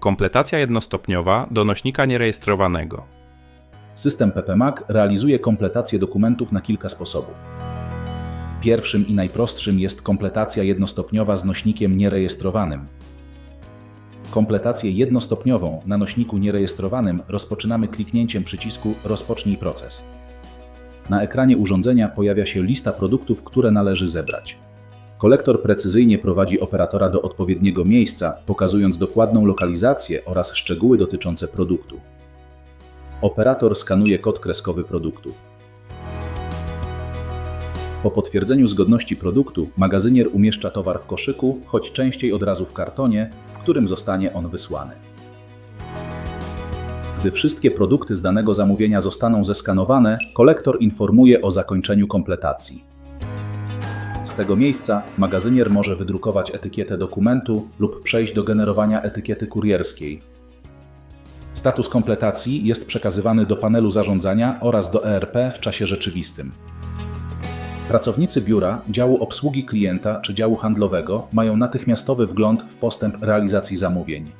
Kompletacja jednostopniowa do nośnika nierejestrowanego. System PPMAC realizuje kompletację dokumentów na kilka sposobów. Pierwszym i najprostszym jest kompletacja jednostopniowa z nośnikiem nierejestrowanym. Kompletację jednostopniową na nośniku nierejestrowanym rozpoczynamy kliknięciem przycisku Rozpocznij proces. Na ekranie urządzenia pojawia się lista produktów, które należy zebrać. Kolektor precyzyjnie prowadzi operatora do odpowiedniego miejsca, pokazując dokładną lokalizację oraz szczegóły dotyczące produktu. Operator skanuje kod kreskowy produktu. Po potwierdzeniu zgodności produktu, magazynier umieszcza towar w koszyku, choć częściej od razu w kartonie, w którym zostanie on wysłany. Gdy wszystkie produkty z danego zamówienia zostaną zeskanowane, kolektor informuje o zakończeniu kompletacji. Z tego miejsca magazynier może wydrukować etykietę dokumentu lub przejść do generowania etykiety kurierskiej. Status kompletacji jest przekazywany do panelu zarządzania oraz do ERP w czasie rzeczywistym. Pracownicy biura, działu obsługi klienta czy działu handlowego mają natychmiastowy wgląd w postęp realizacji zamówień.